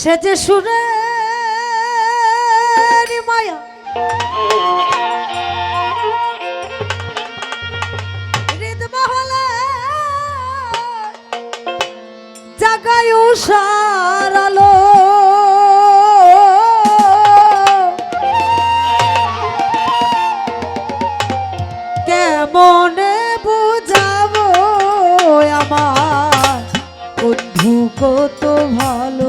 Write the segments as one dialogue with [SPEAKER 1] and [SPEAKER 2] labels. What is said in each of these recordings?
[SPEAKER 1] সে যে সুরে কেমনে বুঝাবো আমার বন্ধু কত ভালো।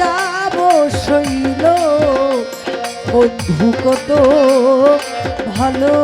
[SPEAKER 1] যাব শৈল বন্ধু কত ভালো।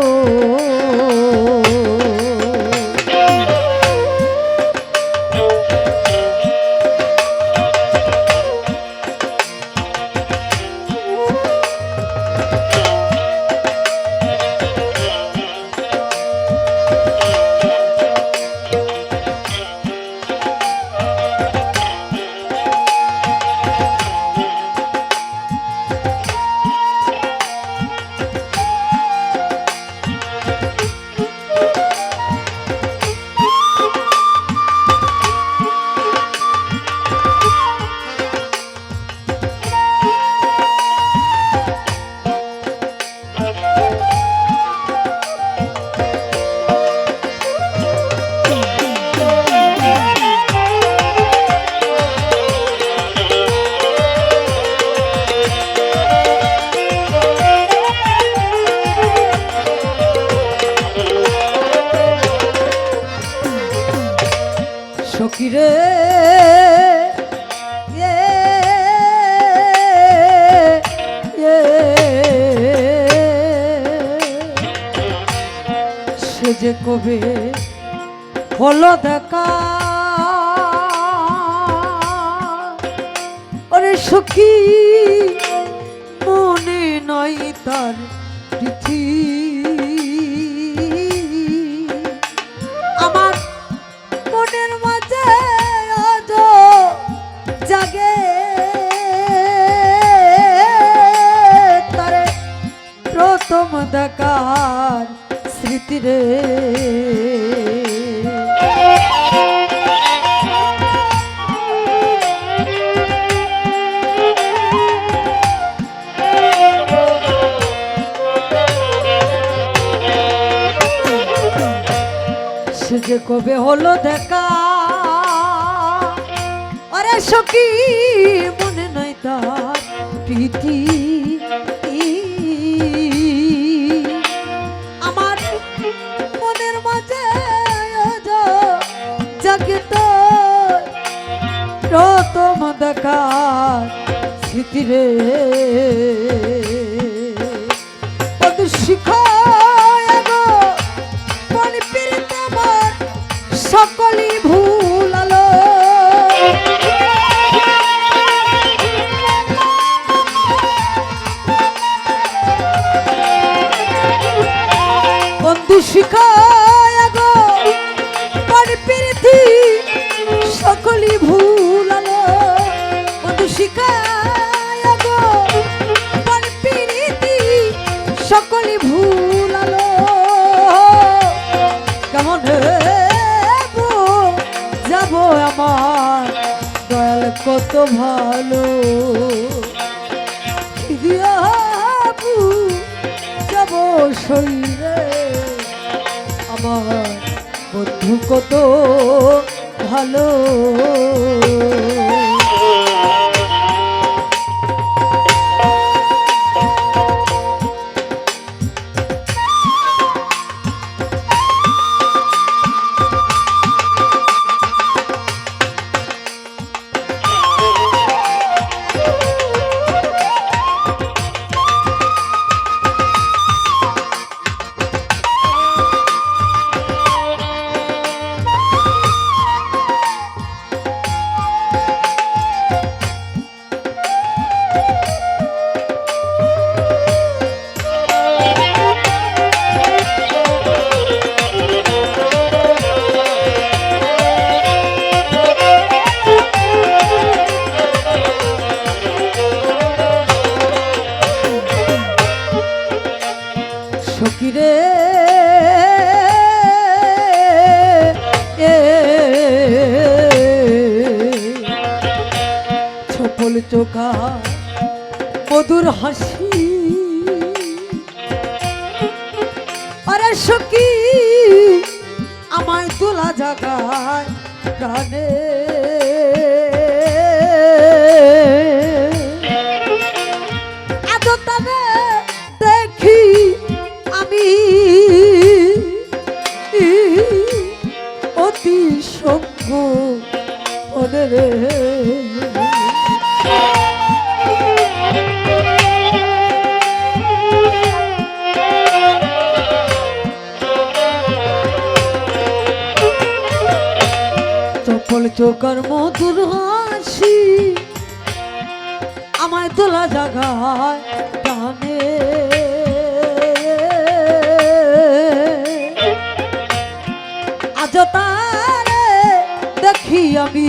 [SPEAKER 1] ইয়ে। সে যে কবে হলো দেখা ওরে সখী মনে নয় তার দেখার স্মৃতি রে। সে যে কবে হলো দেখা? আরে সখী মনে নাই তার প্রীতি। জাগে তোর প্রথম দেখা স্মৃতি রে। সকলই ভুলালো বন্ধু শিখায় শিখায় গো। কেমন যাব আমার দয়াল কত ভালো। দিয়াবু যাব শরীরে আমার বন্ধু কত ভালো। এ ছপল চোখা মধুর হাসি। আরে সখী আমায় তোলা জাগায় প্রাণে। রে চোখর মধুর হাসি আমায় তোলা জাগায় টানে। আজ তারে দেখি আমি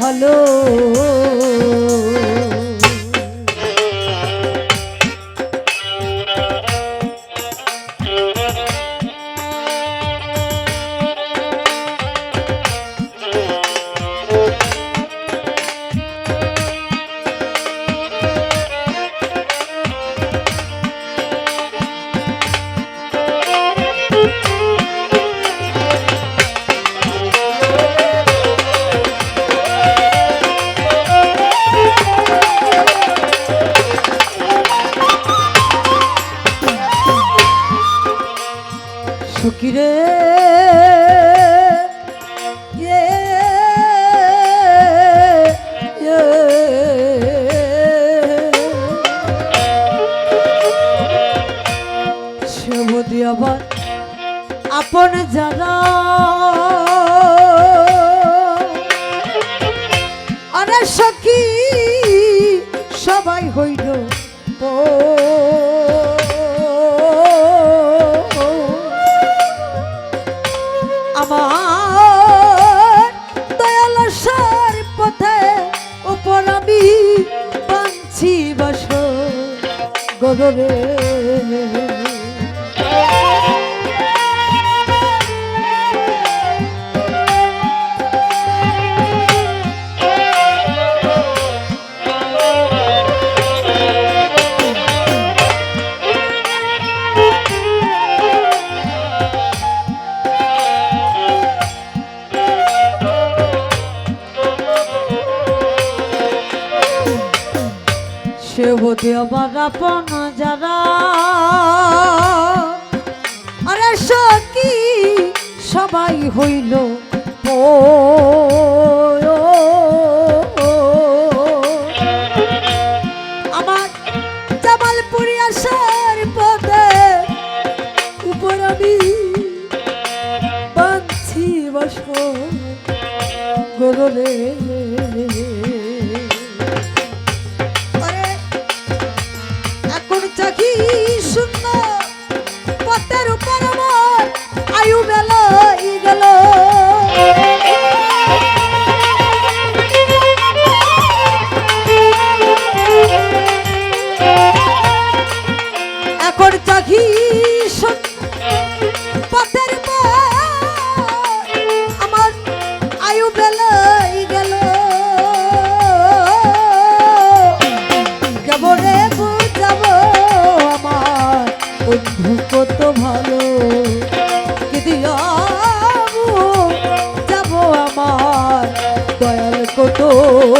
[SPEAKER 1] ভালো। আপন যারা। আরে সবাই হইল ও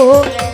[SPEAKER 1] গো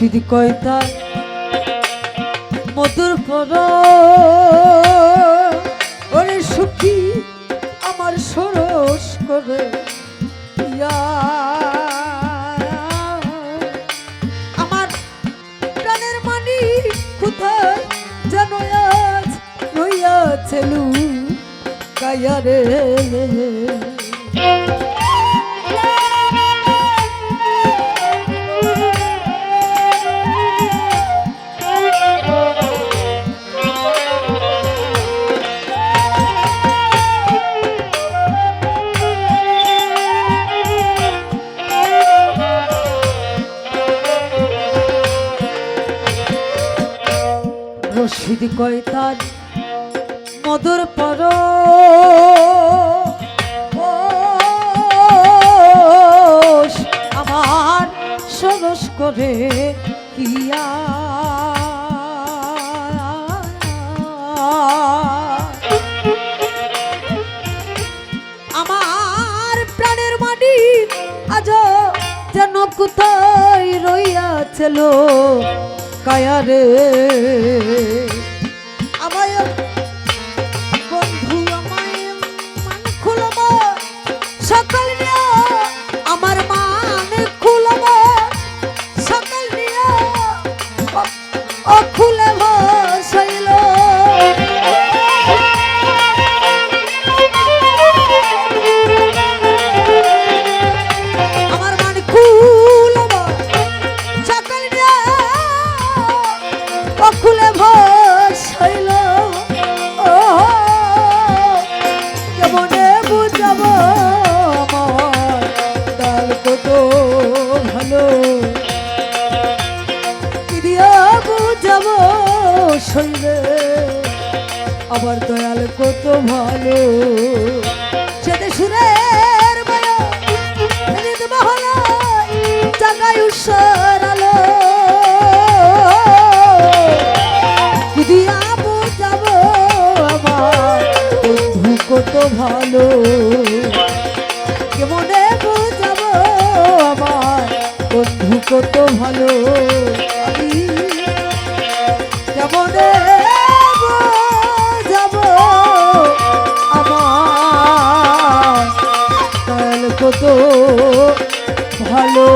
[SPEAKER 1] মুর্শিদ কয় তার মধুর পর ওরে সুখী, আমার সরস করে ইয়া আমার প্রাণের মানি কোথায় যেন আজ রইয়াছে কাইয়া রে। গৈতার মধুর পর। আমার সরস করে আমার প্রাণের মাটি আজ যেন পুতাই রইয়া ছিল কায়ারে। তো ভালো। সেতে সুরের জাগায় উৎসর আলো। দিয়াবো ভালো। কেমনে যাব আমার বন্ধু কত ভালো। আমি কেমনে ভালো